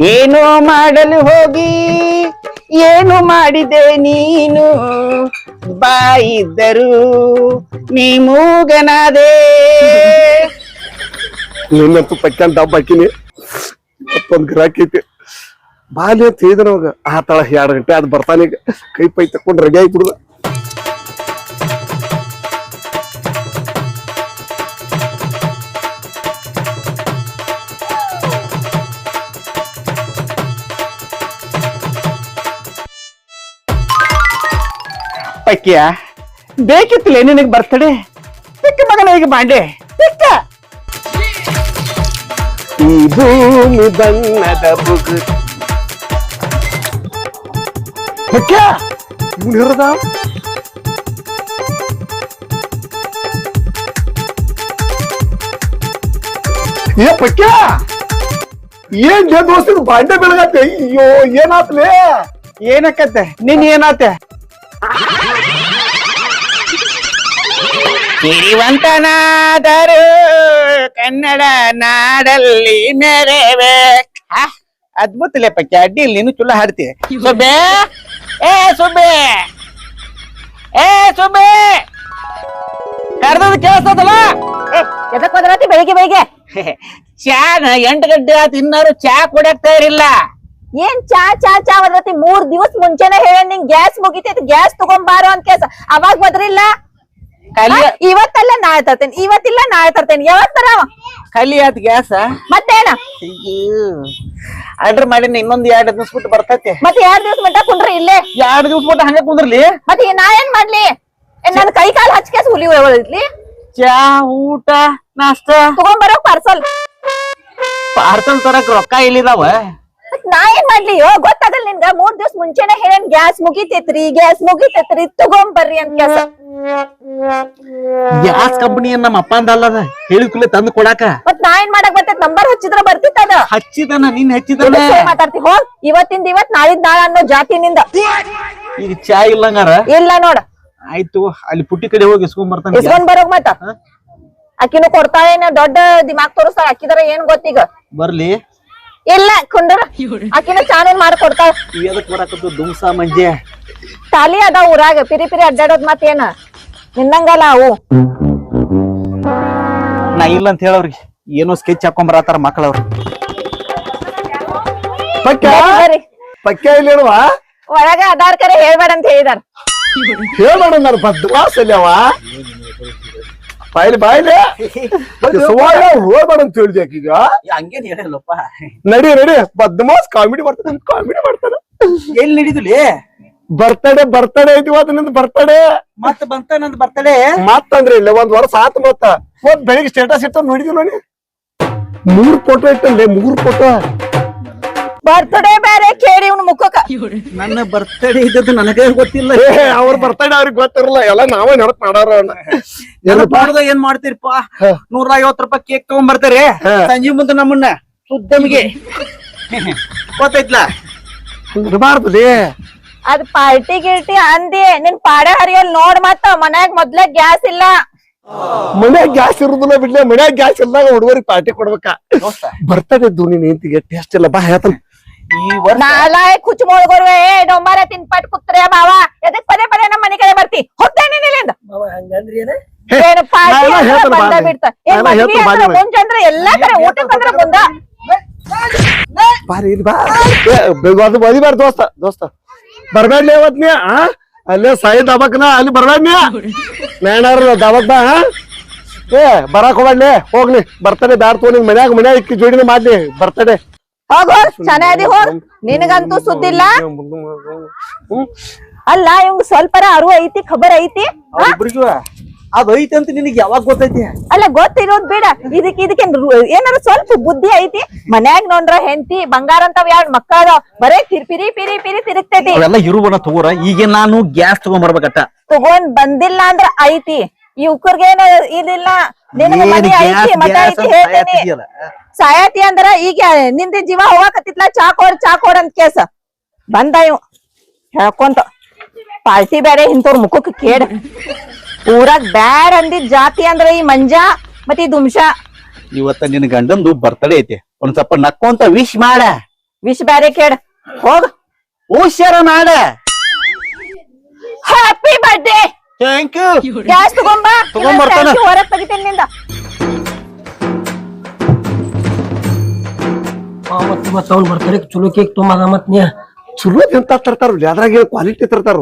ಏನು ಮಾಡಲು ಹೋಗಿ, ಏನು ಮಾಡಿದೆ ನೀನು. ಬಾಯಿದ್ದರು ನೀ ಮೂಗನಾದೆ. ನಿನ್ನಂತೂ ಪಕ್ಕಂತ ಡಬ್ಬ ಹಾಕಿನಿ. ಮತ್ತೊಂದ್ ಗಿರಾಕಿ ಐತಿ. ಬಾಲಿ ಅಂತ ಹೇಳಿದ ಅವಾಗ. ಆ ತಳ ಎರಡು ಗಂಟೆ ಅದು ಬರ್ತಾನೀಗ ಕೈ ಪೈ ತಕೊಂಡು ರೆಡಿ ಆಗಿಬಿಡುದ ಪಕ್ಕಿಯ? ಬೇಕಿತ್ತಿಲ್ಲ ನಿನಗೆ ಬರ್ತಡೆ ಚಿಕ್ಕ ಮಗನ ಈಗ ಬಾಂಡೆ ಚಿಕ್ಕ ಈ ಭೂಮಿ ಬಣ್ಣದ ಬುಗು. ಪಕ್ಯ ಇವ್ನು ಹಿರದ ಏ ಪಕ್ಯ ಏನ್ ಜನ ದೋಸ್ತ ಬಾಂಡೆ ಬೆಳಗತ್ತೆ ಅಯ್ಯೋ ಏನಾತ್ಲೇ? ಏನಕ್ಕತ್ತೆ? ನಿನ್ ಏನಾತೆ ಸಿರಿವಂತನಾದರು ಕನ್ನಡ ನಾಡಲ್ಲಿ ಮೆರೆವೆ ಅದ್ಭುತ ಲೇಪಕ್ಕೆ ಅಡ್ಡಿ ಇಲ್ಲಿ ನೀನು ಚುಲ್ಲ ಹಾಡ್ತಿ ಸುಬ್ಬೆ ಏ ಸುಬ್ಬೆ ಏ ಸುಬ್ಬೆ ಕರ್ದದ್ ಕೇಳಿಸ್ತದಲ್ಲ? ಎದಕ್ ಬದಲಾತಿ ಬೆಳಿಗ್ಗೆ ಬೆಳಿಗ್ಗೆ. ಚಾ ಎಂಟು ಗಂಟೆ ಆತು ಇನ್ನಾರು ಚಾ ಕುಡಿಯಕ್ ತಯಾರಿಲ್ಲ. ಏನ್ ಚಾ ಚಾ ಚಾ ಬದಲಾತಿ ಮೂರ್ ದಿವಸ ಮುಂಚೆನೆ ಹೇಳ ನಿಂಗ್ ಗ್ಯಾಸ್ ಮುಗಿತೈತಿ ಗ್ಯಾಸ್ ತಗೊಂಬಾರೋ ಅಂತ ಕೇಸ. ಅವಾಗ ಬದ್ರಿಲ್ಲ? ಇವತ್ತಲ್ಲ ನಾಳೆ ತರ್ತೇನೆ ಇವತ್ತಿಲ್ಲ ನಾಳೆ ತರ್ತೇನೆ. ಯಾವತ್ ಅವ? ಆತ್ ಗ್ಯಾಸ ಮತ್ತೇನ? ಆರ್ಡರ್ ಮಾಡಿ ಇನ್ನೊಂದ್ ಎರಡ್ ದಿವಸ ಬಿಟ್ಟು ಬರ್ತೈತೆ. ಮತ್ತೆ ಎರಡ್ ದಿವಸ ಮಟ್ಟ ಕುಂಡ್ರಿ ಇಲ್ಲೇ? ಎರಡ್ ದಿವಸ ಬಿಟ್ಟು ಹಂಗೆ ಕುಂದ್ರಲಿ? ಮತ್ತೆ ನಾ ಏನ್ ಮಾಡ್ಲಿ? ನನ್ ಕೈ ಕಾಲ್ ಹಚ್ಕೇಸ್ ಹುಲಿ ಒಳದ್ಲಿ ಚಾ ಊಟ ನಾಷ್ಟ? ತಗೊಂಬರೋ ಪಾರ್ಸಲ್ ಪಾರ್ಸಲ್ ತರಕ್ ರೊಕ್ಕ ಇಲ್ಲಿದಾವ ನಾ ಏನ್ ಮಾಡ್ಲಿ ಯೋ ಗೊತ್ತಾಗಲ್ ನಿನ್ಗ ಮೂರ್ ದಿವಸ ಮುಂಚೆನೆ ಹೇಳನ್ ಗ್ಯಾಸ್ ಮುಗಿತೈತ್ರಿ ಗ್ಯಾಸ್ ಮುಗಿತೈತ್ರಿ ತಗೊಂಬರ್ರಿ ಅಂತ ಗ್ಯಾಸ್ ಕಂಪನಿ ನಮ್ಮ ಅಪ್ಪ ಅಂದಲ್ಲದ ಹೇಳಿ ತಂದು ಕೊಡಾಕ. ಮತ್ ನಾ ಏನ್ ಮಾಡಕ್ ಬರ್ತೈತ್? ನಂಬರ್ ಹಚ್ಚಿದ್ರ ಬರ್ತಿತ್ತದ ಹಚ್ಚಿದನ ನಿನ್ ಹಚ್ಚಿದನ? ಮಾತಾಡ್ತಿ ಹೋಗ್. ಇವತ್ತಿಂದ ಇವತ್ ನಾಳಿದ್ ನಾಳ ಅನ್ನೋ ಜಾತಿನಿಂದ. ಈಗ ಚಾ ಇಲ್ಲಂಗಾರ ಇಲ್ಲ ನೋಡ. ಆಯ್ತು ಅಲ್ಲಿ ಪುಟ್ಟಿ ಕಡೆ ಹೋಗಿ ಇಸ್ಕೊಂಡ್ ಬರ್ತಾನೆ ಇಸ್ಕೊಂಡ್ ಬರೋಗ್ ಮತ್ತ. ಅಕ್ಕಿನೂ ಕೊಡ್ತಾಳೆ ದೊಡ್ಡ ದಿಮಾಗ್ ತೋರಿಸ್ತಾಳ ಅಕ್ಕಿದಾರ ಏನ್ ಗೊತ್ತೀಗ ಬರ್ಲಿ. ಇಲ್ಲ ಕುಂದ್ರ. ಆಕಿನ ಚಾನಲ್ ಮಾಡಿ ಕೊಡ್ತಾಳ ಎದಕ್ ಬರಾಕತ್ತು ದುಮ್ಸ ಮಂಜೆ. ತಾಲಿ ಅದ ಊರಾಗ ಪಿರಿ ಪಿರಿ ಅಡ್ಡಾಡೋದ್ ಮತ್ತೇನ ನಿನ್ನಂಗಲ್ಲ ಅವು. ನಾ ಇಲ್ಲ ಅಂತ ಹೇಳವ್ರಿ ಏನೋ ಸ್ಕೆಚ್ ಹಾಕೊಂಡ್ ಬರತಾರ ಮಕ್ಕಳವ್ರು ಬರ್ರಿ, ಒಳಗ ಅದಾರ್ ಕರೆ ಹೇಳ್ಬೇಡ ಅಂತ ಹೇಳಿದಾರ. ಹೇಳ್ಬೇಡ ನಾನು ಅವ. ಬಾಯ್ಲಿ ಬಾಯ್ಲಿ. ಹೋಗ್ಬೇಡ ಅಂತ ಹೇಳಿದೆ ಈಗ? ಹಂಗೇನ್ ಹೇಳಲ್ಲಪ್ಪ. ನಡಿ ನಡಿ. ಬದ್ಮಾಸ್ ಕಾಮಿಡಿ ಮಾಡ್ತಾನೆ ಕಾಮಿಡಿ ಮಾಡ್ತಾನೆ. ಎಲ್ಲಿ ನಡೀದುಲಿ ಬರ್ತಡೆ ಬರ್ತಡೆ ಐತಿ ಇವತ್ತು ನಿಂದು ಬರ್ತಡೆ? ಮತ್ ಬಂತ ನಂದ್ ಬರ್ತಡೆ? ಮತ್ತಂದ್ರೆ ಇಲ್ಲ ಒಂದ್ ವರ್ಷ ಆತ್ ಮತ್ತ. ಮತ್ ಬೆಳಿಗ್ಗೆ ಸ್ಟೇಟಸ್ ಇಟ್ಟ ನೋಡಿದ್ವಿ ನೋಡಿ? ಮೂರ್ ಫೋಟೋ ಇಟ್ಟಲ್ಲೇ ಮೂರ್ ಫೋಟೋ ಬರ್ತಡೇ ಬೇರೆ ಕೇಳಿ ಇವ್ನ ಮುಖಕ್ಕ. ನನ್ನ ಬರ್ತ್ಡೇ ಇದ್ದದ್ದು ನನಗೆ ಗೊತ್ತಿಲ್ಲ. ಏ ಅವ್ರ ಬರ್ತಡೆ ಅವ್ರಿಗೆ ಗೊತ್ತಿರಲ್ಲ ಎಲ್ಲ ನಾವೇ ನೆನಪ್ ಮಾಡಾರ ನೆನಪಾಡ್ದ ಏನ್ ಮಾಡ್ತಿರಪ್ಪ? ನೂರ ಐವತ್ ರೂಪಾಯಿ ಕೇಕ್ ತಗೊಂಡ್ ಬರ್ತಾರೆ. ಸಂಜೆ ಮುಂದೆ ನಮ್ಮನ್ನ ಸುದ್ದಮಿಗೆ ಗೊತ್ತೈತ್ಲ ಇರಬಾರ್ದು ಅದ್ ಪಾರ್ಟಿ ಗಿರ್ಟಿ ಅಂದಿ ನಿನ್ ಪಾಡೆ ಹರಿಯಲ್ ನೋಡ್ ಮತ್ತ ಮನ್ಯಾಗ ಮೊದ್ಲೇ ಗ್ಯಾಸ್ ಇಲ್ಲ. ಮನ್ಯಾಗ ಗ್ಯಾಸ್ ಇರುದಿಲ್ಲ ಬಿಡ್ಲೆ ಮನ್ಯಾಗ ಗ್ಯಾಸ್ ಇಲ್ದಾಗ ಹುಡುಗರಿಗೆ ಪಾರ್ಟಿ ಕೊಡ್ಬೇಕ? ಬರ್ತದೆ ಇದ್ದು ನೀನ್ ನಿಂತಿಗೆ ಟೇಸ್ಟ್ ಇಲ್ಲ. ಬಾ ಹೇಳ್ತಾನ. ಈ ವರ್ಷ? ನಾಲಾಯ್ ಕುಚ್ ಮೊಳ್ಗೋರ್ವೆ ಏ ಡೊಂಬಾರ ತಿನ್ಪಟ್ ಕುತ್ರೆ ಬಾವ ಎದಕ್ ಪದೇ ಪದೇ ನಮ್ಮ ಮನೆ ಕಡೆ ಬರ್ತಿ? ಹೋಗ್ತೇನೆ ಏನು? ಪಾರ್ಟಿ ಎಲ್ಲ ಅಂದ್ರೆ ಹೇಳ್ತೀನಿ ಬಂದ ಬಾ ಬಿಡ್ತ. ನಾ ಏನ್ ಎಲ್ಲ ಮದ್ವಿ ಹೇಳ್ತೀನಿ ಅಂದ್ರೆ ನಿನಗೆ. ಮುಂಚೆ ಅಂದ್ರೆ ಎಲ್ಲಾ ಕಡೆ ಊಟಕ್ಕಂದ್ರೆ ಮುಂದ ಬಾರಿ ಇಲ್ಲಿ ಬಾ ಏ, ಬೇಗ ಅದು ಬದಿಬಾರ ದೋಸ್ತ ದೋಸ್ತ. ಬರ್ಬೇಡ್ಲಿ ಅವತ್ ನೀ ಆ? ಅಲ್ಲೇ ಸಾಯಿ ದಬಕ್ನ ಅಲ್ಲಿ ಬರ್ಬೇಡ ನೀ? ನೇಣಾರ ದಬಕ್ ಬಾ ಆ? ಏ ಬರಾಕ್ ಹೋಗ್ಲಿ ಹೋಗ್ಲಿ. ಬರ್ತಡೆ ಬ್ಯಾಡ್ ತೋ ನಿನ್ ಮನ್ಯಾಗ ಮನ್ಯಾಗ ಇಕ್ಕಿ ಜೋಡಿನ ಮಾಡ್ಲಿ. ಬರ್ತಡೆ. ಹೋಗ್ ಹೋಗ್ ಚೆನ್ನಾಗಿ ಹೋಗ್. ನಿನಗಂತೂ ಸುದ್ದಿಲ್ಲ? ಅಲ್ಲ ಇವ್ ಸ್ವಲ್ಪರ ಅರಿವು ಐತಿ ಖಬರ್ ಐತಿ? ಅದ್ ಐತಿ ಅಂತ ನಿನಗೆ ಯಾವಾಗ ಗೊತ್ತೈತಿ? ಅಲ್ಲ ಗೊತ್ತಿರೋದ್ ಬೇಡ. ಇದಕ್ಕೆ ಇದಕ್ಕೆ ಏನಾರ ಸ್ವಲ್ಪ ಬುದ್ಧಿ ಐತಿ? ಮನ್ಯಾಗ ನೋಡ್ರ ಹೆಂಡತಿ ಬಂಗಾರ ಅಂತ ಎರಡ್ ಮಕ್ಕಳ ಬರೇ ಪಿರಿ ಪಿರಿ ಪಿರಿ ತಿರುಗ್ತೈತಿ. ಅವೆಲ್ಲ ಇರುವನ ತಗೋರ. ಈಗ ನಾನು ಗ್ಯಾಸ್ ತಗೊಂಡ್ ಬರ್ಬೇಕಟ್ಟ ತಗೊಂಡ್ ಬಂದಿಲ್ಲ ಅಂದ್ರ ಐತಿ. ಇವ್ಕರ್ಗೇನ ಇದಿಲ್ಲ. ನಿನಗ ಮನಿ ಐತಿ ಮತ ಐತಿ ಹೇಳ್ತೇನಿ. ಸಾಯತಿ ಅಂದ್ರ ಈಗ ನಿಂದ ಜೀವ ಹೋಗಾಕತ್ತಿತ್ಲ ಚಾ ಕೊಡ್ ಚಾ ಕೊಡ್ ಅಂತ ಕೇಸ. ಬಂದ ಇವ್. ಹೇಳ್ಕೊಂತ. ಪಾರ್ಟಿ ಬೇರೆ ಇಂಥವ್ರ ಮುಖಕ್ ಕೇಡ. ಊರಾಗ ಬ್ಯಾಡ ಅಂದಿದ್ ಜಾತಿ ಅಂದ್ರ ಈ ಮಂಜಾ ಮತ್ತೆ ಈ ದುಮ್ಶಾ ಇವತ್ತ ನಿನ್ ಗಂಡಂದು ಬರ್ತಡೇ ಐತಿ. ಒಂದ್ ಸ್ವಲ್ಪ ನಕ್ಕೊಂತ ವಿಶ್ ಮಾಡ. ವಿಶ್ ಬ್ಯಾರೆ ಕೇಡ. ಹೋಗ. ಹುಷಾರ ಮಾಡ? Happy birthday thank you gas ತಗೊಂಬಾ. ತಗೊಂಬರ್ತಾನ. ಹೊರಗ್ ತೆಗಿತೇನೆ ನಿಂದ. ಮತ್ತೆ ಮತ್ತೆ ಅವ್ನು ಬರ್ತಾರೆ. ಚಲೋ ಕೇಕ್ ತುಂಬದ ಮತ್ ನೀ. ಚಲೋ ಎಂತ ತರ್ತಾರ ಅದ್ರಾಗ ಕ್ವಾಲಿಟಿ ತರ್ತಾರ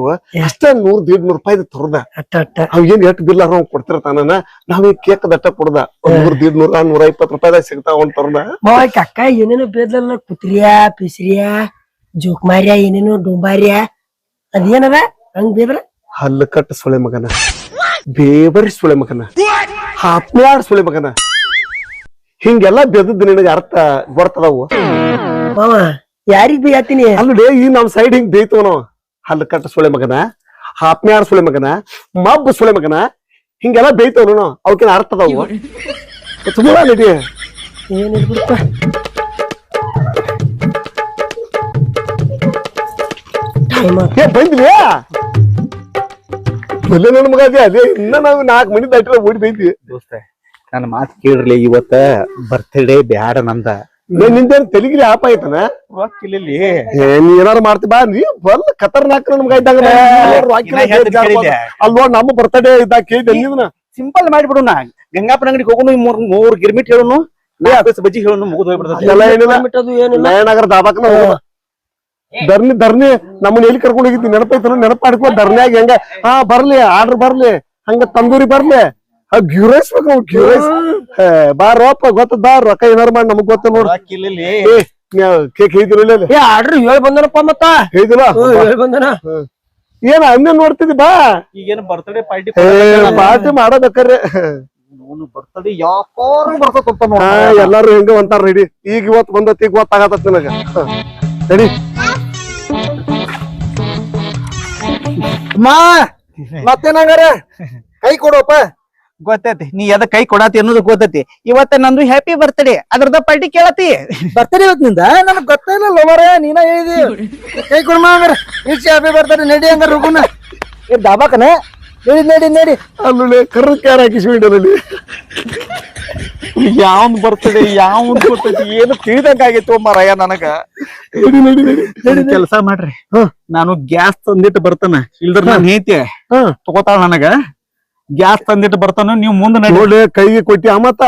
ಅಷ್ಟೇ ನೂರ್ ದೀಡ್ ನೂರ್ ರೂಪಾಯಿ ತರದ. ಅಟ್ಟ ಅಟ್ಟ. ಅವ್ ಏನ್ ಎಷ್ಟ್ ಬಿಲ್ ಅವ್ ಕೊಡ್ತಿರ್ತಾನ ನಾವ್ ಈ ಕೇಕ್ ದಟ್ಟ ಕೊಡ್ದ. ಒಂದ್ ನೂರ್ ದೀಡ್ ನೂರ ನೂರ ಇಪ್ಪತ್ ರೂಪಾಯಿದಾಗ ಸಿಗ್ತಾವ ಅವ್ನ್ ತರದ. ಮಾವ ಅಕ್ಕ ಏನೇನೋ ಬೇದ್ಲಲ್ಲ. ಕುತ್ರಿಯಾ ಪಿಸ್ರಿಯಾ ಜೋಕ್ಮಾರ್ಯ ಏನೇನೋ ಡೊಂಬಾರ್ಯ. ಅದೇನದ? ಹಂಗ್ ಬೇದ್ರ ಹಲ್ಲು ಸೊಳೆ ಸುಳೆ ಮಗನ. ಬೇಬರಿ ಸೊಳೆ ಮಗನ. ಹಾಪ್ನ್ಯಾಡ್ ಸೊಳೆ ಮಗನ. ಹಿಂಗೆಲ್ಲ ಬೆದದ್ ನಿನಗೆ ಅರ್ಥ ಬರ್ತದವು? ಮಾವ ಯಾರಿಗ್ ಬೇಯತ್ತೀನಿ? ಅಲ್ಲೇ ಈ ನಮ್ ಸೈಡ್ ಹಿಂಗ್ ಬೇಯ್ತವ ನಾವು ಹಲ್ಲು ಕಟ್ಟ ಸುಳೆ ಮಗನ ಹಾಪ್ನ್ಯಾಡ್ ಸೊಳೆ ಮಗನ ಮಬ್ಬ ಸೊಳೆ ಮಗನ ಹಿಂಗೆಲ್ಲ ಬೇಯ್ತವ್ ನಾವು ಅವಕಿನ ಅರ್ಥ ಅದಾವು? ತುಂಬಾ ನಡಿ. ಏನ್ ಇರ್ಬಿಡ್ತ ಟೈಮ್ ಏ ಬಂದ್ವಿ? ಒಳ್ಳೆ ನನ್ ಮಗ ಅದೇ ಅದೇ ಇನ್ನ ನಾವು ನಾಲ್ಕು ಮನಿ ದಾಟಿಲ್ಲ ಓಡಿ ಬೈತಿ ದೋಸ್ತ ನನ್ನ ಮಾತು ಕೇಳ್ರಿ ಇವತ್ತ ಬರ್ತಡೇ ಬ್ಯಾಡ ನಂದ. ನಿಂದೇನು ನಿಂದೇನ್ ತೆಲಿಗಿಲಿ ಆಪ ಐತನ? ರೊಕ್ಕಿಲ್ಲಿ ಏ ನೀ ಏನಾರ ಮಾಡ್ತಿ ಬಾ ನೀ ಬಲ್ ಖತರ್ನಾಕ್ ನನ್ ಮಗ ಇದ್ದಂಗ ಅಲ್ವಾ ನಮ್ಮ ಬರ್ತಡೇ ಇದ್ದಾಗ ಕೇಳಿದ ನೀವ್ನ ಸಿಂಪಲ್ ಮಾಡಿಬಿಡು ನಾ. ಗಂಗಾಪುರ ಅಂಗಡಿಗೆ ಹೋಗೋನು ಮೂರ್ ಮೂರ್ ಗಿರ್ಮಿಟ್ ಹೇಳೋನು ಬಜ್ಜಿ ಹೇಳೋನು ಮುಗಿದು ಹೋಗ್ಬಿಡ್ತದೆ ಎಲ್ಲ ಏನಿಲ್ಲ. ಅದು ಏನಿಲ್ಲ. ನಯನಗರ ದಾಬಾಕನ ಧರ್ನಿ ಧರ್ನಿ ನಮ್ಮನ್ನ ಎಲ್ಲಿ ಕರ್ಕೊಂಡು ಹೋಗಿದ್ದಿ? ನೆನಪೈತನ ನೆನಪ ಮಾಡ್ಕೋ ಧರ್ನಿಯಾಗ ಹೆಂಗ? ಹಾ ಬರ್ಲಿ ಆರ್ಡರ್ ಬರ್ಲಿ. ಹಂಗ ತಂದೂರಿ ಬರ್ಲಿ. ಆ ಗ್ಯೂರೈಸ್ಬೇಕು ನಾವು ಗ್ಯೂರೈಸ್ ಬಾ ರೋಪ ಗೊತ್ತದ ರೊಕ್ಕ ಏನಾರ ಮಾಡಿ ನಮಗ್ ಗೊತ್ತ ನೋಡ್. ರೊಕ್ಕಿಲ್ಲಿ ಕೇಕ್ ಹೇಳಿದಿಲ್ಲ ಏ ಆರ್ಡರ್ ಹೇಳ್ ಬಂದನಪ್ಪ ಮತ್ತ? ಹೇಳಿದಿಲ್ಲ? ಹೇಳ್ ಬಂದನ? ಏನ ಅನ್ನ ನೋಡ್ತಿದ್ದಿ ಬಾ. ಈಗೇನು ಬರ್ತಡೇ ಪಾರ್ಟಿ ಪಾರ್ಟಿ ಮಾಡಬೇಕ್ರಿ. ಬರ್ತ್ಡೇ ಯಾಕಾರ ಎಲ್ಲಾರು ಹೆಂಗ ಅಂತಾರ ರೆಡಿ ಈಗ ಇವತ್ ಬಂದತ್ತಿ ಗೊತ್ತಾಗತ್ತ ನನಗ. ರೆಡಿ ಮಾ ಮತ್ತೇನಂಗಾರ ಕೈ ಕೊಡೋಪ. ಗೊತ್ತೈತಿ ನೀ ಅದ ಕೈ ಕೊಡತಿ ಅನ್ನೋದು ಗೊತ್ತೈತಿ. ಇವತ್ತ ನಂದು ಹ್ಯಾಪಿ ಬರ್ತಡೇ ಅದ್ರದ ಪಾರ್ಟಿ ಕೇಳತಿ. ಬರ್ತಡೇ ಇವತ್ತಿನಿಂದ ನನಗ್ ಗೊತ್ತಿಲ್ಲ ಲೋಮರ ನೀನ ಹೇಳಿದಿ. ಕೈ ಕೊಡ್ಮ ಹಂಗಾರ ಹ್ಯಾಪಿ ಬರ್ತಡೇ ನಡಿ ಅಂದ್ರೆ ರುಗುನ. ಏ ದಾಬಾಕನ? ನಡಿ ನೋಡಿ ನೋಡಿ. ಅಲ್ಲಿ ಕರ್ರ ಕ್ಯಾರ ಹಾಕಿಸ್ಬಿಟ್ಟಲ್ಲಿ ಯಾವ್ದು ಬರ್ತದೆ ಯಾವ್ದು ಬರ್ತದೆ ಏನು ತಿಳಿದಂಗಾಗೈತಿ ಮಾರಾಯ ನನಗ. ನಡಿ ನಡಿ ನಡಿ. ಕೆಲಸ ಮಾಡ್ರಿ. ಹಾ. ನಾನು ಗ್ಯಾಸ್ ತಂದಿಟ್ಟು ಬರ್ತಾನ. ಇಲ್ದ್ರ ನಾನು ಹೇತಿ ಹಾ. ತಗೋತಾಳ ನನಗ. ಗ್ಯಾಸ್ ತಂದಿಟ್ಟು ಬರ್ತಾನ ನೀವು ಮುಂದೆ ನೋಡಿ. ಕೈಗೆ ಕೊಟ್ಟಿ ಆ ಮತ್ತ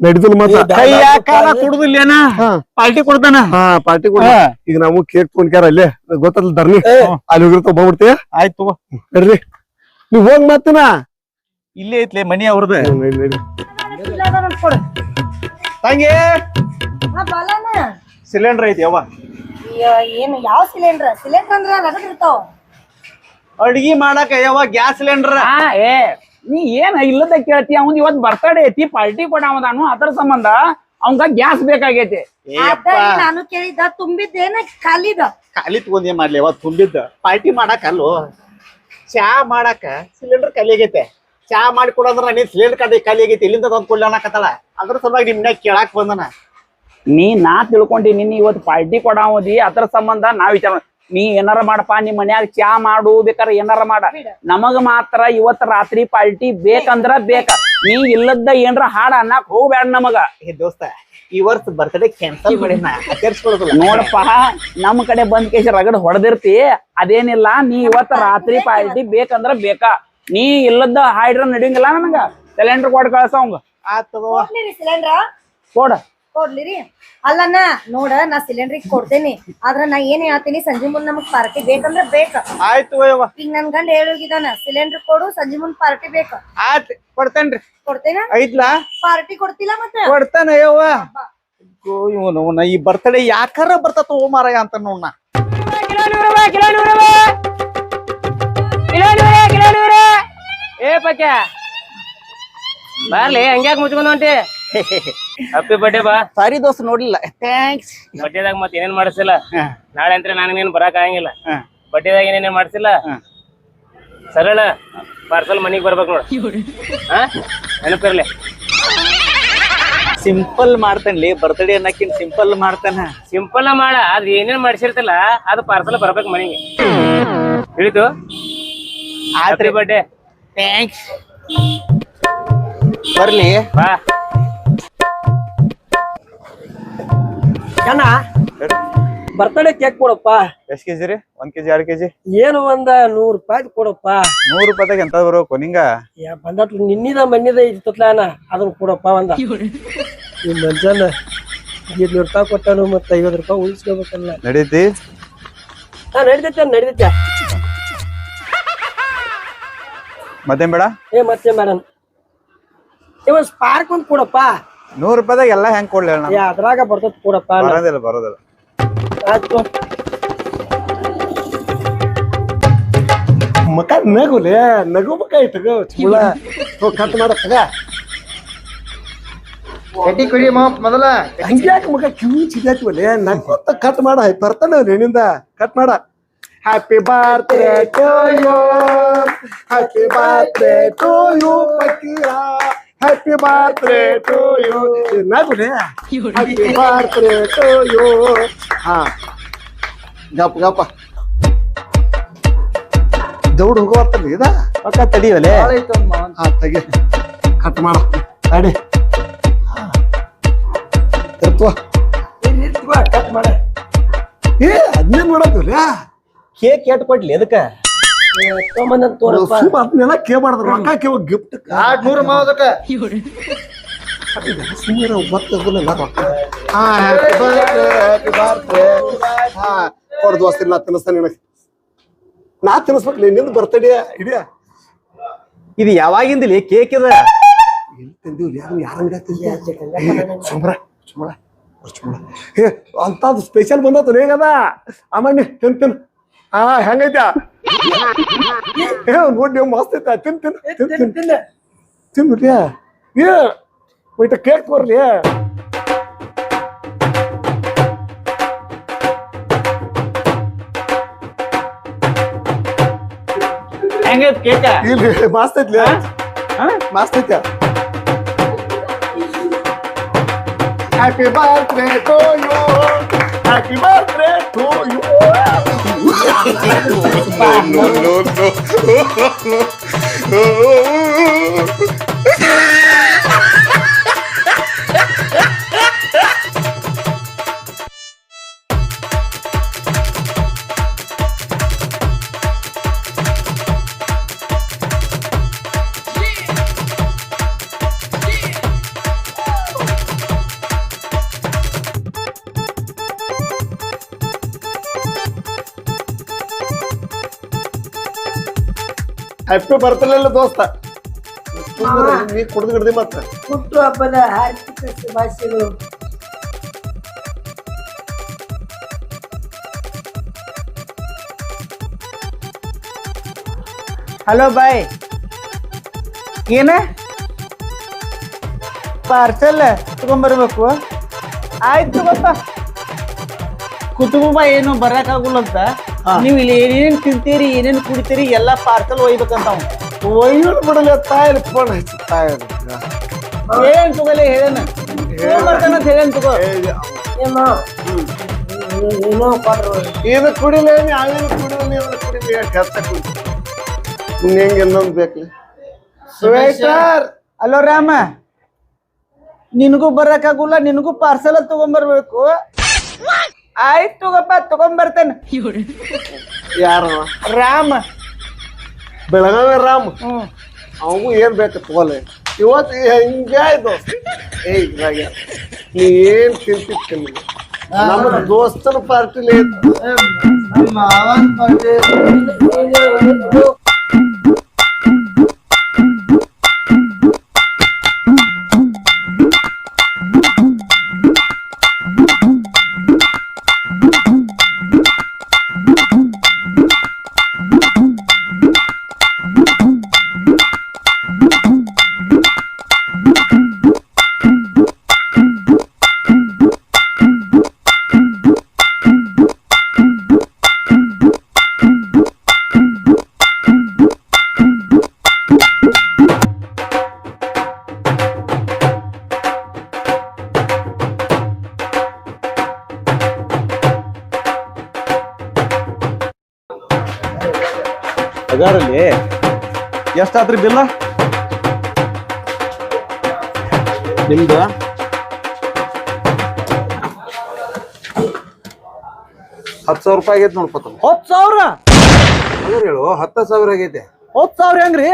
ನಡಿದಿಲ್ಲ ಮತ್ತ ಕೈ ಯಾಕಾರ ಕುಡುದಿಲ್ಲೇನ? ಹಾ. ಪಾರ್ಟಿ ಕೊಡ್ತಾನ? ಹಾ ಪಾರ್ಟಿ ಕೊಡ. ಈಗ ನಾವು ಕೇಕ್ ತೊಗೊಂಡ್ಕ್ಯಾರ ಅಲ್ಲೇ ಗೊತ್ತಲ್ಲ ಧರ್ನಿ ಅಲ್ಲಿ ಹೋಗಿರ್ತಾವ ಬಂದ್ಬಿಡ್ತೀಯ ಆಯ್ತು ತಗೋ. ನಡ್ರಿ. ನೀವ್ ಹೋಗ್ ಮತ್ತನ ಇಲ್ಲೇ ಐತ್ಲೆ ಮನಿ ಅವ್ರದ. ತಂಗಿ! ಸಿಲಿಂಡರ್ ಐತಿ ಯವ್ವ. ಏನು ಯಾವ ಸಿಲಿಂಡರ್ ಸಿಲಿಂಡರ್ ಅಂದ್ರ ರಗಡ್ ಇರ್ತಾವ. ಅಡ್ಗಿ ಮಾಡಾಕ ಯವ್ವ ಗ್ಯಾಸ್ ಸಿಲಿಂಡರ್ ಆ ಏ ನೀ ಏನ್ ಇಲ್ಲದ ಕೇಳ್ತಿ? ಅವನ್ ಇವತ್ ಬರ್ತಡೇ ಐತಿ ಪಾರ್ಟಿ ಕೊಡವದಾನು ಅದ್ರ ಸಂಬಂಧ ಅವಂಗ ಗ್ಯಾಸ್ ಬೇಕಾಗೈತಿ. ಅದ ನಾನು ಕೇಳಿದ್ದ ತುಂಬಿದ್ದೇನ ಖಾಲಿದ? ಖಾಲಿ ತಗೊಂಡ್ ಏನ್ ಮಾಡ್ಲಿ ಯವ್ವ ತುಂಬಿದ್ದ. ಪಾರ್ಟಿ ಮಾಡಾಕ ಅಲ್ಲೋ. ಚಾ ಮಾಡಾಕ ಸಿಲಿಂಡರ್ ಖಾಲಿ ಆಗೈತೆ ಚಾ ಮಾಡಿ ಕೊಡೋದ್ರ ನೀನ್ ಸಿಲಿಂಡರ್ ಖಾಲಿ ಖಾಲಿ ಇಲ್ಲಿಂದ ತಂದ್ ಕೊಡ್ಲಿ ಅನ್ನಕತ್ತಲ್ಲ ಅದ್ರ ಸಲುವಾಗಿ ನಿಮ್ನ ಕೇಳಾಕ್ ಬಂದನ. ನೀ ನಾ ತಿಳ್ಕೊಂಡಿ ನಿನ್ನ ಇವತ್ತು ಪಾರ್ಟಿ ಕೊಡಾವದಿ, ಅದ್ರ ಸಂಬಂಧ ನಾ ವಿಚಾರ ನೀ ಏನಾರ ಮಾಡಪ್ಪ ನಿಮ್ ಮನ್ಯಾಗ ಚಾ ಮಾಡು ಬೇಕಾರ ಏನಾರ ಮಾಡ. ನಮಗ ಮಾತ್ರ ಇವತ್ ರಾತ್ರಿ ಪಾರ್ಟಿ ಬೇಕಂದ್ರ ಬೇಕ. ನೀ ಇಲ್ಲದ ಏನ್ರ ಹಾಡ ಅನ್ನಕ್ ಹೋಗ್ಬೇಡ ನಮಗ. ಏ ದೋಸ್ತ ಈ ವರ್ಷ ಬರ್ತ್ಡೇ ಕ್ಯಾನ್ಸಲ್ ಮಾಡಿ ನೋಡಪ್ಪ ನಮ್ ಕಡೆ ಬಂದ್ ಕೇಶ ರಗಡ್ ಹೊಡೆದಿರ್ತಿ ಅದೇನಿಲ್ಲ ನೀ ಇವತ್ ರಾತ್ರಿ ಪಾರ್ಟಿ ಬೇಕಂದ್ರ ಬೇಕಾ. ನೀ ಇಲ್ಲದ ಹಾಡ್ರ ನಡಿಯಂಗಿಲ್ಲ ನನಗ. ಸಿಲಿಂಡರ್ ಕೊಡ್ ಕಳ್ಸವಂಗ ಆತ್ ಸಿಲಿಂಡರ್ ಕೊಡ. ಕೊಡ್ಲಿರಿ? ಅಲ್ಲಣ್ಣ ನೋಡ ನಾ ಸಿಲಿಂಡ್ರಿಗೆ ಕೊಡ್ತೇನಿ. ಆದ್ರ ನಾ ಏನ್ ಹೇಳ್ತೀನಿ ಸಂಜೆ ಮುಂದ್ ನಮಗ್ ಪಾರ್ಟಿ ಬೇಕಂದ್ರ ಬೇಕ. ಆಯ್ತು ಯವ್ವ ಈಗ ನನ್ ಗಂಡ ಹೇಳೋಗಿದಾನ ಸಿಲಿಂಡರ್ ಕೊಡು ಸಂಜೆ ಮುಂದ್ ಪಾರ್ಟಿ ಬೇಕ. ಆತ್ ಕೊಡ್ತೇನ್ರಿ. ಕೊಡ್ತೇನ? ಐತ್ಲಾ? ಪಾರ್ಟಿ ಕೊಡ್ತಿಲ್ಲ ಮತ್ತೆ? ಕೊಡ್ತಾನ ಯವ್ವ. ಇವನು ಈ ಬರ್ತಡೇ ಯಾಕಾರ ಬರ್ತತ ಓ ಮಾರಾಯ ಅಂತ ನೋಡ್ನ ಏ ಪಕ್ಕ ಬರ್ಲಿ ಹಂಗ್ಯಾಕ್ ಮುಚ್ಕೊಂಡ್ ಹೊಂಟಿ? ಹ್ಯಾಪಿ ಬರ್ಡೇ ಬಾ. ಸಾರಿ ದೋಸ್ತ ನೋಡ್ಲಿಲ್ಲ. ಥ್ಯಾಂಕ್ಸ್ ಬಡ್ಡೆದಾಗ ಮತ್ತೆ ಏನೇನ್ ಮಾಡಿಸಿಲ್ಲ? ನಾಳೆ ಅಂದ್ರೆ ನನಗೆ ಬರಕ್ ಬರಾಕ್ ಆಗಂಗಿಲ್ಲ. ಹಾ. ಬಡ್ಡೆದಾಗ ಏನೇನ್ ಮಾಡಿಸಿಲ್ಲ. ಸರಳ ಪಾರ್ಸಲ್ ಮನಿಗ್ ಬರ್ಬೇಕು ನೋಡ್. ನೆನಪಿರ್ಲಿ ಸಿಂಪಲ್ ಮಾಡ್ತೇನೆ ಬರ್ತಡೇ ಅನ್ನಕ್ಕಿನ್ ಸಿಂಪಲ್ ಮಾಡ್ತಾನ ಸಿಂಪಲ್ ಮಾಡ ಅದ್ ಏನೇನ್ ಮಾಡಿಸಿರ್ತಿಲ್ಲ ಅದು ಪಾರ್ಸಲ್ ಬರ್ಬೇಕು ಮನೆಗೆ. ತಿಳಿತು? ಆತ್ರಿ ಬರ್ಡೇ ಥ್ಯಾಂಕ್ಸ್ ಬರ್ಲಿ. ಬಾ. ಕಣ್ಣ ಬರ್ತಡೆ ಕೇಕ್ ಕೊಡಪ್ಪ. ಎಷ್ಟ್ ಕೆಜಿ ರೀ? ಒಂದ್ ಕೆಜಿ ಎರಡ್ ಕೆಜಿ? ಏನು ಒಂದ ನೂರ್ ರೂಪಾಯಿ ಕೊಡಪ್ಪ. ನೂರ್ ರೂಪಾಯಿದಾಗ ಎಂತ ಬರ್ಬೇಕು ನಿಂಗ? ಯಾ ಬಂದಟ್ಲು ನಿನ್ನಿದ ಮನ್ನಿದ ಇರ್ತತ್ಲಾನ ಅದನ್ನ ಕೊಡಪ್ಪ ಒಂದ. ಈ ಮನುಷ್ಯನ ರೂಪಾಯಿ ಕೊಟ್ಟನು ಮತ್ತ ಐವತ್ ರೂಪಾಯಿ ಉಳಿಸ್ಕೋಬೇಕಲ್ಲ. ನಡೀತಿ? ಹಾ ನಡಿತೈತೆ ನಡಿತೈತೆ. ಮತ್ತೇನ್ ಬೇಡ? ಏ ಮತ್ತೆ ಮೇಡಮ್ ಇವ ಸ್ಪಾರ್ಕ್ ಒಂದ್ ಕೊಡಪ್ಪ. ನೂರ್ ರೂಪಾಯಿದಾಗ ಎಲ್ಲ ಹೆಂಗ್ ಕೊಡ್ಲಿ ಹೇಳ ಯಾ ಅದ್ರಾಗ ಬರ್ತದ ಕೊಡಪ್ಪ ಬರೋದಿಲ್ಲ ಬರೋದಿಲ್ಲ. ಆಯ್ತು ಮಕ ನಗುಲೆ ನಗುಬೇಕಾಯ್ತು ತಗೋ ಚುಳ ಕಟ್ ಮಾಡ ತಗ. ಕಟ್ಟಿ ಕುಡಿ ಮೊದಲ. ಹಂಗ್ಯಾಕೆ ಮಗ ಕಿವಿ ಚಿದಾಯ್ತವಲೆ ಗೊತ್ತ ಕಟ್ ಮಾಡ ಬರ್ತಾನೆ ನಿನ್ನಿಂದ. ಕಟ್ ಮಾಡ. Happy birthday to you happy birthday to you ಪಕ್ಕೀರ happy birthday to you ನಗುಲೆ ಹ್ಯಾಪಿ ಬರ್ತ್ಡೇ ಟು ಯು ಹಾ ಗಪ್ ಗಪ್ಪ ದೌಡ್ ಹೋಗುವತ್ತಲ್ಲ ಇದ ಪಕ್ಕ ತಡಿವಲೆ ಹಾ ತೆಗಿ ಕಟ್ ಮಾಡ ತಡಿ ಇರ್ತವ ಕಟ್ ಮಾಡ ಏ ಅದನ್ನೇ ನೋಡತ್ತೀವ್ರಿ ಕೇಕ್ ಎಟ್ ಕೊಡ್ಲಿ ಎದಕ್ಕ ತೊಗೊಂಬಂದ ತೋರಪ್ಪ ಅದನ್ನೆಲ್ಲ ಕೇಳ್ಬಾರ್ದು ರೊಕ್ಕ ಕೇವ ಗಿಫ್ಟ್ ನೂರು ಮಾವದಕ್ಕ ಸುಮ್ಮನೆ ಗೊತ್ತಿಲ್ಲ ರೊಕ್ಕ. ಹಾ ಹ್ಯಾಪಿ ಬರ್ತ್ಡೇ ಹ್ಯಾಪಿ ಬರ್ತ್ಡೇ ಹಾ ಕೊಡ್ ದೋಸ್ತಿ ನಾ ತಿನ್ನಿಸ್ತಾನೆ ನಿನಗೆ ನಾ ತಿನ್ನಿಸ್ಬೇಕು ಬರ್ತಡೇ ಇಡಿಯ. ಇದು ಯಾವಾಗಿಂದಿಲ್ಲ ಕೇಕ್ ಇದೆ? ಎಲ್ಲಿ ಯಾರು ಸುಮ್ರ ಹೇ ಅಂಥದ್ದು ಅಂತದ್ ಸ್ಪೆಷಲ್ ಬಂದತ್ತು ಹೇಗದ? ಆಮೇಲೆ ತಿನ್ ತಿನ್ ಹಾ ಹೆಂಗೈತ? ಏ ನೋಡಿ ನೀವು ಮಸ್ತ್ ಐತ. ತಿನ್ ತಿನ್ ತಿನ್ ತಿನ್. ತಿನ್ನ ತಿನ್. ಬಿಡ್ಯ ಏ ವೈಟ ಕೇಕ್ ಬರ್ಲಿ. ಹೆಂಗೈತ್ ಕೇಕ? ಇಲ್ಲಿ ಮಸ್ತ್ ಐತ್ಲಿ. ಮಸ್ತ್ ಐತ. Happy birthday to you happy birthday to you luôn luôn luôn luôn happy ಬರ್ತಲ್ಲ ಇಲ್ಲ ದೋಸ್ತ ನೀ ಕುಡ್ದು ಗಿಡ್ದಿ ಮತ್ತೆ. ಹುಟ್ಟು ಹಬ್ಬದ ಹಾರ್ದಿಕ ಶುಭಾಶಯಗಳು. Hello bye. ಏನ? ಪಾರ್ಸಲ್ ತಗೊಂಬರ್ಬೇಕು. ಆಯ್ತು ಗೊತ್ತ. ಕುಟುಂಬ ಏನು ಬರಕಾಗುಲ್ಲ ಅಂತ. ನೀವು ಇಲ್ಲಿ ಏನೇನ್ ತಿಂತೀರಿ ಏನೇನು ಕುಡಿತೀರಿ ಎಲ್ಲಾ ಪಾರ್ಸಲ್ ಒಯ್ಬೇಕಂತ ಅವ್ನು. ಬಿಡಲ್ಲ ತಾಯಿ ಫೋನ್ ಹಚ್ಚು ತಾಯಿಲ್ ಏನ್ ತಗೋಲೆ ಹೇಳೇನ? ತಗೊಂಬರ್ತಾನ ಮಾಡ್ತಾನಂತ ಹೇಳೇನ್ ತಗೋ? ಏನೋ ಏನೋ ಕೊಡ್ರು ಇದು ಕುಡಿಲೇ ಅವೇನು ಕುಡಿಲಿ ನೀವು ಕುಡಿಲಿ ಕಷ್ಟ ಕುಡಿ ಹೆಂಗೆ ಇನ್ನೊಂದು ಬೇಕಲಿ? Sweater hello Rama. ನಿನಗೂ ಬರಕಾಗುಲ್ಲ ನಿನಗೂ ಪಾರ್ಸಲ್ ತಗೊಂಬರ್ಬೇಕು. ಆಯ್ತು ತಗೋಪ್ಪ ತಗೊಂಬರ್ತೇನೆ ಯಾರು? ರಾಮ. ಬೆಳಗಾವಿ ರಾಮ್? ಹ್ಮ್ ಅವಗೂ ಏನ್ ಬೇಕು ತಗೋಲೆ. ಇವತ್ತು ಹಿಂಗೆ ಆಯ್ತು? ಏ ಇದ್ರಾಗ ನೀ ಏನ್ ತಿಂತಿತ್ತು ತಿನ್ನಿ ನಮ್ಮ ದೋಸ್ತನ ಪಾರ್ಟಿಲಿ ಅದರಲ್ಲಿ ಎಷ್ಟಾತ್ರಿ ಬಿಲ್ಲ? ನಿಮ್ದು? ಹತ್ತು ಸಾವಿರ ರೂಪಾಯಿ ಆಗೈತೆ ನೋಡ್ಕೊತ ಹತ್ತು ಸಾವಿರ? ಅದ್ರ ಹೇಳು ಹತ್ತು ಸಾವಿರ ಆಗೈತೆ. ಹತ್ತು ಸಾವಿರ ಹೆಂಗ್ರಿ?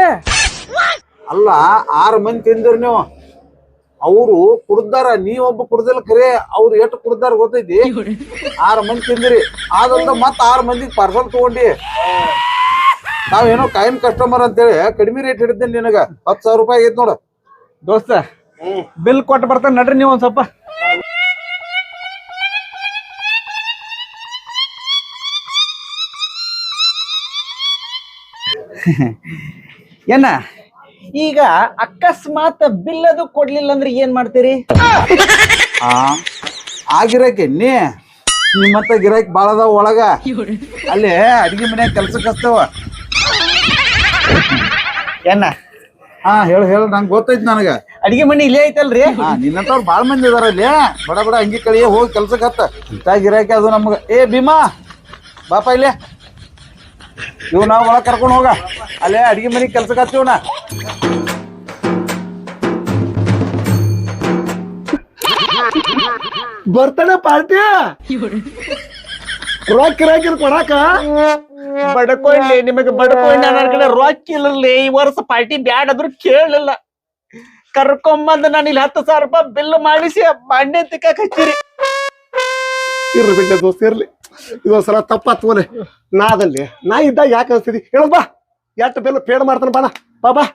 ಅಲ್ಲ ಆರು ಮಂದಿ ತಿಂದಿರಿ ನೀವು. ಅವರು ಕುಡ್ದಾರ ನೀ ಒಬ್ಬ ಕುಡ್ದಿಲ್ಲ ಕರೆ ಅವ್ರು ಎಷ್ಟು ಕುಡ್ದಾರ ಗೊತ್ತೈತಿ? ಆರು ಮಂದಿ ತಿಂದಿರಿ. ಆದಂತ ಮತ್ತೆ ಆರು ಮಂದಿಗೆ ಪಾರ್ಸಲ್ ತಗೊಂಡಿ. ನಾವೇನೋ ಕಾಯಂ ಕಸ್ಟಮರ್ ಅಂತೇಳಿ ಕಡಿಮೆ ರೇಟ್ ಹಿಡಿತೀನಿ ನಿನಗ. ಹತ್ತು ಸಾವಿರ ರೂಪಾಯಿ ಆಗೈತೆ ನೋಡು. ದೋಸ್ತ ಬಿಲ್ ಕೊಟ್ಟು ಬರ್ತಾನೆ ನಡ್ರಿ ನೀವು ಒಂದ್ ಸ್ವಲ್ಪ. ಏನ? ಈಗ ಅಕಸ್ಮಾತ್ ಬಿಲ್ ಅದು ಕೊಡ್ಲಿಲ್ಲ ಅಂದ್ರೆ ಏನ್ ಮಾಡ್ತೀರಿ? ಆ ಆ ಗಿರಾಕಿ ನೀ ನಿಮ್ಮ ಗಿರಾಕಿ ಬಾಳದ ಅದಾವ ಒಳಗ. ಅಲ್ಲೇ ಅಡಿಗೆ ಮನೆ ಕೆಲ್ಸಕ್ಕೆ ಹಚ್ತಾವ. ಏನ? ಹಾ ಹೇಳು ಹೇಳು ನಂಗೆ ಗೊತ್ತೈತಿ ನನಗೆ. ಅಡಿಗೆ ಮನೆ ಇಲ್ಲೇ ಐತಲ್ರಿ? ಹಾ ನಿನ್ನಂತವ್ರು ಭಾಳ ಮಂದಿ ಇದಾರ ಅಲ್ಲಿ ಬಡ ಬಡ ಅಂಗಿ ಕಳಿಯೇ ಹೋಗಿ ಕೆಲ್ಸಕ್ಕೆ ಹತ್ತ. ಇಂಥ ಗಿರಾಕಿ ಅದು ನಮ್ಗೆ. ಏ ಭೀಮಾ ಬಾಪ ಇಲ್ಲೇ. ಇವ್ ನಾವು ಒಳಗೆ ಕರ್ಕೊಂಡು ಹೋಗ. ಅಲ್ಲೇ ಅಡಿಗೆ ಮನೆಗೆ ಕೆಲ್ಸಕ್ಕೆ ಹಚ್ಚಿವನ ಬರ್ತಾನೆ ಪಾರ್ಟಿ? ರೊಕ್ಕ ಕೊಡಾಕ? ಬಡ್ಕೊಂಡ್ಲಿ ನಿಮಗೆ ಬಡ್ಕೊಂಡ್ ನನ್ನ ಕಡೆ ರೊಕ್ಕ ಇಲ್ಲ ಈ ವರ್ಷ ಪಾರ್ಟಿ ಬ್ಯಾಡ್ ಆದ್ರೂ ಕೇಳಲಿಲ್ಲ ಕರ್ಕೊಂಬಂದ್ ನಾನು ಇಲ್ಲಿ ಹತ್ತು ಸಾವಿರ ರೂಪಾಯಿ ಬಿಲ್ ಮಾಡಿಸಿ ಬಾಂಡೆ ತಿಕ್ಕಕ್ ಹಚ್ಚಿರಿ. ಇರ್ಲಿ ಬಿಡ್ಲೆ ದೋಸ್ತ ಇರ್ಲಿ. ಇದೊಂದ್ಸಲ ತಪ್ಪಾತ್ವಲೆ ನಾದಲ್ಲಿ ನಾ ಇದ್ದಾಗ ಯಾಕೆ ಅನ್ಸ್ತಿದಿ? ಹೇಳು ಬಾ. ಎಟ್ಟು ಬೆಲ್ಲ ಪೇಡ್ ಮಾಡ್ತಾನ ಬಾಣ ಬಾ ಬಾ.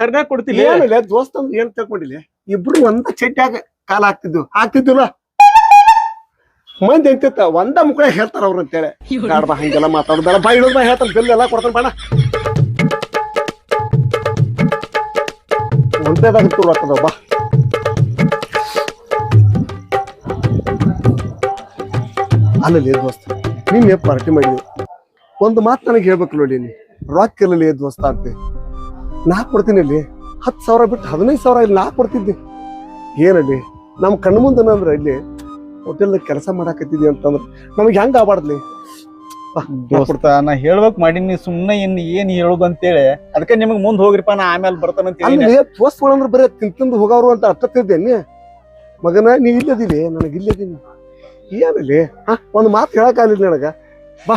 ಕರ್ದ ಕೊಡ್ತೀನಿ ಏನಿಲ್ಲ ದೋಸ್ತ ಏನ್ ತಿಳ್ಕೊಂಡಿಲ್ಲ ಇಬ್ರು ಒಂದ ಚಟ್ಯಾಗ ಕಾಲ ಹಾಕ್ತಿದ್ವು. ಹಾಕ್ತಿದ್ವಿಲ್ಲ? ಮಂದಿ ಅಂತಿತ್ತ, ಒಂದ ಮುಕ್ಕಳ ಹೇಳ್ತಾರ ಅವ್ರು ಅಂತೇಳಿ. ಬೇಡ ಬಾ ಹಂಗೆಲ್ಲ ಮಾತಾಡೋದಲ್ಲ ಬೇಡ ಬಾ ಇಡೋದ್ ಬಾ ಹೇಳ್ತಾನೆ ಬಿಲ್ ಎಲ್ಲ ಕೊಡ್ತಾನೆ ಬಾಣ ಒಂದೇದಾಗ ತುರು ಹಾಕದವ ಬಾ. ಅಲ್ಲಲ್ಲಿ ದೋಸ್ತ, ನಿನ್ನೆ ಪಾರ್ಟಿ ಮಾಡಿದ್ವಿ. ಒಂದು ಮಾತು ನನಗೆ ಹೇಳ್ಬೇಕು ನೋಡಿ ನೀ ರೊಕ್ಕ ಇರಲಿ ದೋಸ್ತ ಅಂತೆ. ನಾ ಕೊಡ್ತೀನಿ ಅಲ್ಲಿ. ಹತ್ತು ಸಾವಿರ ಬಿಟ್ಟು ಹದಿನೈದು ಸಾವಿರ ಇಲ್ಲಿ ನಾ ಕೊಡ್ತಿದ್ದೆ. ಏನಲ್ಲಿ? ನಮ್ಮ ಕಣ್ಣು ಮುಂದೆ ಅಂದ್ರೆ ಇಲ್ಲಿ ಹೋಟೆಲ್ ಕೆಲಸ ಮಾಡಾಕತ್ತಿದ್ವಿ ಅಂತಂದ್ರೆ ನಮಗೆ ಹೆಂಗ ಆಬಾರ್ದ್ಲಿ ದೋಸ್ತ ನಾ ಹೇಳ್ಬೇಕು ಮಾಡೀನಿ ಸುಮ್ಮನೆ ಏನ್ ಏನ್ ಹೇಳುದು ಅಂತೇಳಿ. ಅದಕ್ಕೆ ನಿಮಗೆ ಮುಂದ್ ಹೋಗ್ರಿಪ್ಪ ನಾ ಆಮೇಲೆ ಬರ್ತಾನಂತ ತೋರ್ಸ್ಕೊಳಂದ್ರೆ ದೋಸ್ತಗಳಂದ್ರೆ ಬರೀ ತಿಂತಂದು ತಿಂದು ಹೋಗವ್ರು ಅಂತ ಅರ್ಥತ್ತಿದ್ದೇನೆ ಮಗನ ನೀ ಇಲ್ಲದಿವಿ ನನಗೆ ಇಲ್ಲದೀನಿ ಏನಲ್ಲಿ ಹಾ ಒಂದು ಮಾತು ಹೇಳಕ್ಕಾಗಲಿಲ್ಲ ನನಗ. ಬಾ.